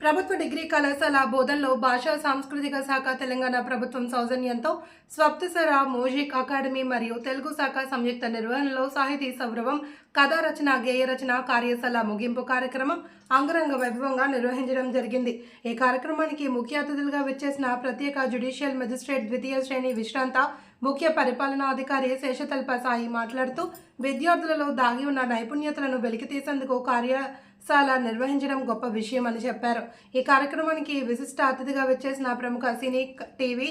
ప్రభుత్వ డిగ్రీ కళాశాల బోధనలో భాషా సాంస్కృతిక శాఖ తెలంగాణ ప్రభుత్వం సౌజన్యంతో స్వప్తసర మ్యూజిక్ అకాడమీ మరియు తెలుగు శాఖ సంయుక్త నిర్వహణలో సాహితీ సౌరవం కథా రచన గేయ రచన కార్యశాల ముగింపు కార్యక్రమం అంగరంగ వైభవంగా నిర్వహించడం జరిగింది. ఈ కార్యక్రమానికి ముఖ్య అతిథులుగా విచ్చేసిన ప్రత్యేక జ్యుడిషియల్ మెజిస్ట్రేట్ ద్వితీయ శ్రేణి విశ్రాంత ముఖ్య పరిపాలనాధికారి శేషతల్ప సాయి మాట్లాడుతూ విద్యార్థులలో దాగి ఉన్న నైపుణ్యతలను వెలికితీసేందుకు కార్యశాల నిర్వహించడం గొప్ప విషయం అని చెప్పారు. ఈ కార్యక్రమానికి విశిష్ట అతిథిగా వచ్చేసిన ప్రముఖ సినీ టీవీ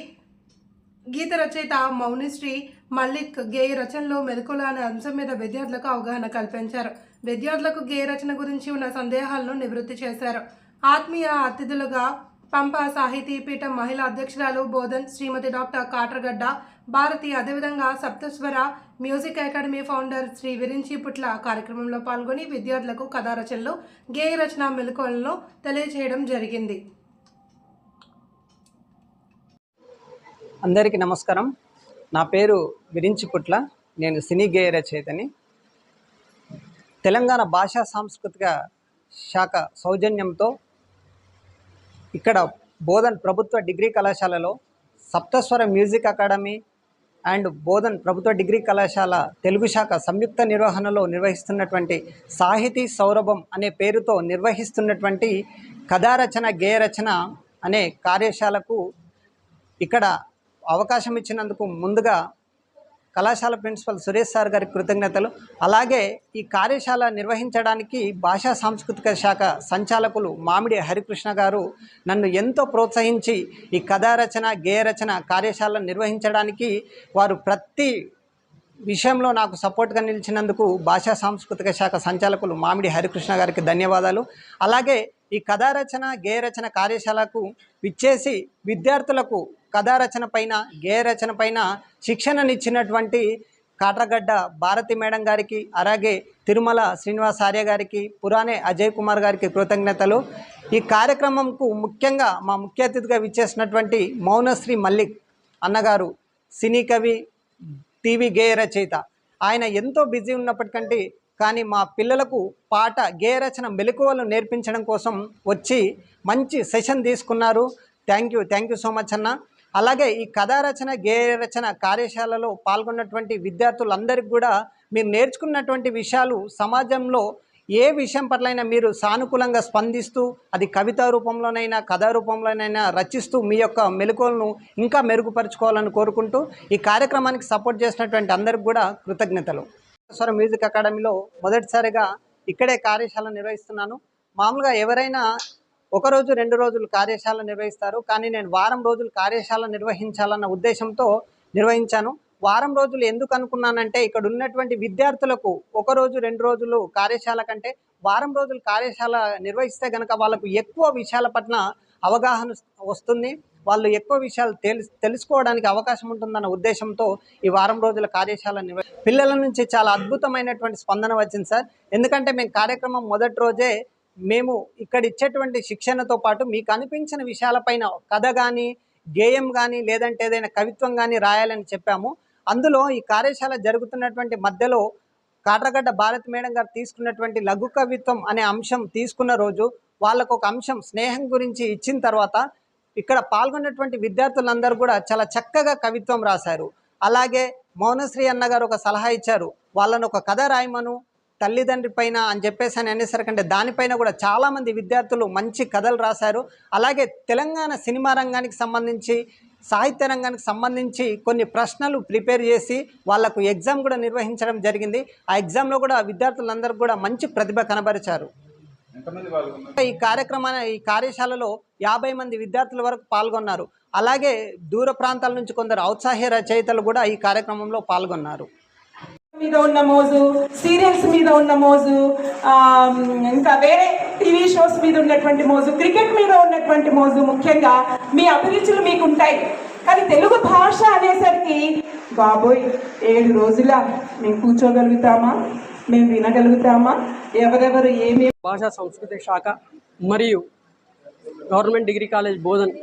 గీత రచయిత మౌనిశ్రీ మల్లిక్ గేయ రచనలో మెలకుల అనే అంశం మీద విద్యార్థులకు అవగాహన కల్పించారు. విద్యార్థులకు గేయ రచన గురించి ఉన్న సందేహాలను నివృత్తి చేశారు. ఆత్మీయ అతిథులుగా పంప సాహితీ పీఠం మహిళా అధ్యక్షురాలు బోధన్ శ్రీమతి డాక్టర్ కాట్రగడ్డ భారతి అదేవిధంగా Saptaswara music academy founder Shri Virinchi Putla కార్యక్రమంలో పాల్గొని విద్యార్థులకు కథా రచనలు గేయ రచన మెలకువలను తెలియజేయడం జరిగింది. అందరికీ నమస్కారం. నా పేరు విరించి పుట్ల. నేను సినీ గేయ రచయితని. తెలంగాణ భాషా సాంస్కృతిక శాఖ సౌజన్యంతో ఇక్కడ బోధన్ ప్రభుత్వ డిగ్రీ కళాశాలలో Saptaswara music academy and Bodhan ప్రభుత్వ డిగ్రీ కళాశాల తెలుగు శాఖ సంయుక్త నిర్వహణలో నిర్వహిస్తున్నటువంటి సాహితీ సౌరభం అనే పేరుతో నిర్వహిస్తున్నటువంటి కథారచన గేయ రచన అనే కార్యశాలకు ఇక్కడ అవకాశం ఇచ్చినందుకు ముందుగా కళాశాల ప్రిన్సిపల్ సురేష్ సార్ గారికి కృతజ్ఞతలు. అలాగే ఈ కార్యశాల నిర్వహించడానికి భాషా సాంస్కృతిక శాఖ సంచాలకులు మామిడి హరికృష్ణ గారు నన్ను ఎంతో ప్రోత్సహించి ఈ కథారచన గేయరచన కార్యశాల నిర్వహించడానికి వారు ప్రతి విషయంలో నాకు సపోర్ట్గా నిలిచినందుకు భాషా సాంస్కృతిక శాఖ సంచాలకులు మామిడి హరికృష్ణ గారికి ధన్యవాదాలు. అలాగే ఈ కథా రచన కార్యశాలకు విచ్చేసి విద్యార్థులకు కథా రచన పైన గేయ రచన పైన శిక్షణనిచ్చినటువంటి కాట్రగడ్డ భారతి మేడం గారికి అలాగే తిరుమల శ్రీనివాస్ ఆర్య గారికి పురాణే అజయ్ కుమార్ గారికి కృతజ్ఞతలు. ఈ కార్యక్రమంకు ముఖ్యంగా మా ముఖ్య అతిథిగా విచ్చేసినటువంటి మౌనశ్రీ మల్లిక్ అన్నగారు సినీ కవి టీవీ గేయ రచయిత ఆయన ఎంతో బిజీ ఉన్నప్పటికంటే కానీ మా పిల్లలకు పాట గేయ రచన మెలకువలు నేర్పించడం కోసం వచ్చి మంచి సెషన్ తీసుకున్నారు. Thank you thank you so much అన్న. అలాగే ఈ కథారచన గేయరచన గేయ రచన కార్యశాలలో పాల్గొన్నటువంటి విద్యార్థులందరికీ కూడా మీరు నేర్చుకున్నటువంటి విషయాలు సమాజంలో ఏ విషయం పట్లైనా మీరు సానుకూలంగా స్పందిస్తూ అది కవితా రూపంలోనైనా కథా రూపంలోనైనా రచిస్తూ మీ యొక్క మెలకువలను ఇంకా మెరుగుపరుచుకోవాలని కోరుకుంటూ ఈ కార్యక్రమానికి సపోర్ట్ చేసినటువంటి అందరికి కూడా కృతజ్ఞతలు. స్వర మ్యూజిక్ అకాడమీలో మొదటిసారిగా ఇక్కడే కార్యశాల నిర్వహిస్తున్నాను. మామూలుగా ఎవరైనా ఒక రోజు రెండు రోజులు కార్యశాల నిర్వహిస్తారు. కానీ నేను వారం రోజులు కార్యశాల నిర్వహించాలన్న ఉద్దేశంతో నిర్వహించాను. వారం రోజులు ఎందుకు అనుకున్నానంటే ఇక్కడ ఉన్నటువంటి విద్యార్థులకు ఒక రోజు రెండు రోజులు కార్యశాల కంటే వారం రోజులు కార్యశాల నిర్వహిస్తే కనుక వాళ్ళకు ఎక్కువ విషయాల పట్ల అవగాహన వస్తుంది. వాళ్ళు ఎక్కువ విషయాలు తెలు తెలుసుకోవడానికి అవకాశం ఉంటుందన్న ఉద్దేశంతో ఈ వారం రోజుల కార్యశాల నిర్వ పిల్లల నుంచి చాలా అద్భుతమైనటువంటి స్పందన వచ్చింది సార్. ఎందుకంటే మేము కార్యక్రమం మొదటి రోజే మేము ఇక్కడ ఇచ్చేటువంటి శిక్షణతో పాటు మీకు అనిపించిన విషయాలపైన కథ కానీ గేయం కానీ లేదంటే ఏదైనా కవిత్వం కానీ రాయాలని చెప్పాము. అందులో ఈ కార్యశాల జరుగుతున్నటువంటి మధ్యలో కాట్రగడ్డ భారత్ మేడం గారు తీసుకున్నటువంటి లఘు కవిత్వం అనే అంశం తీసుకున్న రోజు వాళ్ళకు ఒక అంశం స్నేహం గురించి ఇచ్చిన తర్వాత ఇక్కడ పాల్గొన్నటువంటి విద్యార్థులందరూ కూడా చాలా చక్కగా కవిత్వం రాశారు. అలాగే మౌనశ్రీ అన్న గారు ఒక సలహా ఇచ్చారు. వాళ్ళను ఒక కథ రాయమను తల్లిదండ్రి పైన అని చెప్పేసి అని అనేసరికంటే దానిపైన కూడా చాలామంది విద్యార్థులు మంచి కథలు రాశారు. అలాగే తెలంగాణ సినిమా రంగానికి సంబంధించి సాహిత్య రంగానికి సంబంధించి కొన్ని ప్రశ్నలు ప్రిపేర్ చేసి వాళ్ళకు ఎగ్జామ్ కూడా నిర్వహించడం జరిగింది. ఆ ఎగ్జామ్లో కూడా విద్యార్థులందరూ కూడా మంచి ప్రతిభ కనబరిచారు. ఈ కార్యక్రమాన్ని ఈ కార్యశాలలో యాభై మంది విద్యార్థుల వరకు పాల్గొన్నారు. అలాగే దూర ప్రాంతాల నుంచి కొందరు ఔత్సాహ్య రచయితలు కూడా ఈ కార్యక్రమంలో పాల్గొన్నారు. మీద ఉన్న మోజు సీరియల్స్ మీద ఉన్న మోజు ఇంకా వేరే టీవీ షోస్ మీద ఉన్నటువంటి మోజు క్రికెట్ మీద ఉన్నటువంటి మోజు ముఖ్యంగా మీ అభిరుచులు మీకు ఉంటాయి కానీ తెలుగు భాష అనేసరికి బాబోయ్ ఏడు రోజుల మేము కూర్చోగలుగుతామా? మేము వినగలుగుతామా? ఎవరెవరు ఏమి భాషా సంస్కృతి శాఖ మరియు government degree college Bodhan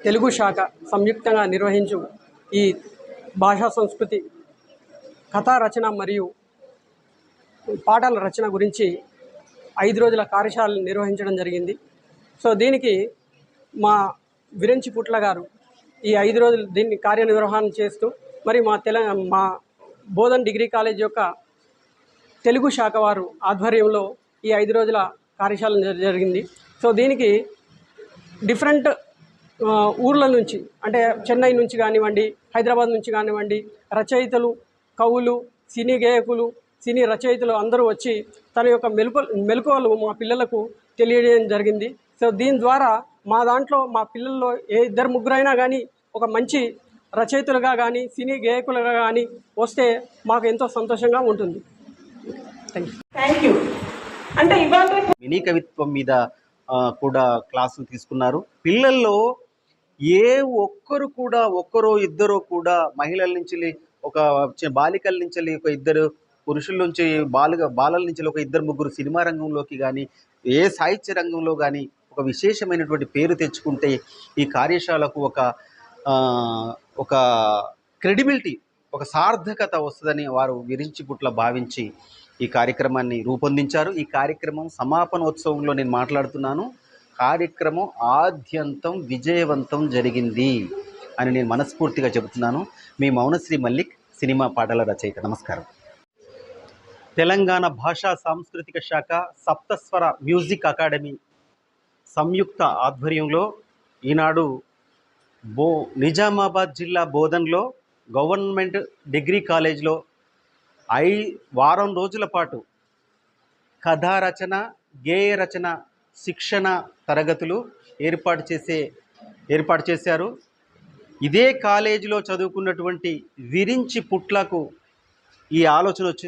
Telugu శాఖ సంయుక్తంగా నిర్వహించు ఈ భాషా సంస్కృతి కథా రచన మరియు పాటల రచన గురించి ఐదు రోజుల కార్యశాలను నిర్వహించడం జరిగింది. సో దీనికి మా విరంచి పుట్ల గారు ఈ ఐదు రోజులు దీన్ని కార్యనిర్వహణ చేస్తూ మరి మా తెల మా బోధన్ డిగ్రీ కాలేజ్ యొక్క తెలుగు శాఖ వారు ఆధ్వర్యంలో ఈ ఐదు రోజుల కార్యశాల జరిగింది. సో దీనికి డిఫరెంట్ ఊర్ల నుంచి అంటే చెన్నై నుంచి కానివ్వండి హైదరాబాద్ నుంచి కానివ్వండి రచయితలు కవులు సినీ గేయకులు సినీ రచయితలు అందరూ వచ్చి తన యొక్క మెలుపు మెలకువలు మా పిల్లలకు తెలియజేయడం జరిగింది. సో దీని ద్వారా మా దాంట్లో మా పిల్లల్లో ఏ ఇద్దరు ముగ్గురైనా కానీ ఒక మంచి రచయితలుగా కానీ సినీ గేయకులుగా కానీ వస్తే మాకు ఎంతో సంతోషంగా ఉంటుంది. థ్యాంక్ యూ థ్యాంక్ యూ అంటే ఇవాళ మినీ కవిత్వం మీద కూడా క్లాసులు తీసుకున్నారు. పిల్లల్లో ఏ ఒక్కరు కూడా ఒక్కరో ఇద్దరో కూడా మహిళల నుంచి ఒక బాలికల నుంచి ఒక ఇద్దరు పురుషుల నుంచి బాలుగా బాలల నుంచి ఒక ఇద్దరు ముగ్గురు సినిమా రంగంలోకి కానీ ఏ సాహిత్య రంగంలో కానీ ఒక విశేషమైనటువంటి పేరు తెచ్చుకుంటే ఈ కార్యశాలకు ఒక ఒక క్రెడిబిలిటీ ఒక సార్థకత వస్తుందని వారు విరించి పుట్ల భావించి ఈ కార్యక్రమాన్ని రూపొందించారు. ఈ కార్యక్రమం సమాపనోత్సవంలో నేను మాట్లాడుతున్నాను. కార్యక్రమం ఆద్యంతం విజయవంతం జరిగింది అని నేను మనస్ఫూర్తిగా చెబుతున్నాను. మీ మౌనశ్రీ మల్లిక్ సినిమా పాటల రచయిత. నమస్కారం. తెలంగాణ భాషా సాంస్కృతిక శాఖ సప్తస్వర మ్యూజిక్ అకాడమీ సంయుక్త ఆధ్వర్యంలో ఈనాడు బో నిజామాబాద్ జిల్లా బోధన్లో గవర్నమెంట్ డిగ్రీ కాలేజ్లో ఐ వారం రోజుల పాటు కథా రచన గేయ రచన శిక్షణ తరగతులు ఏర్పాటు చేసే ఏర్పాటు చేశారు. ఇదే కాలేజీలో చదువుకున్నటువంటి విరించి పుట్లకు ఈ ఆలోచన వచ్చింది.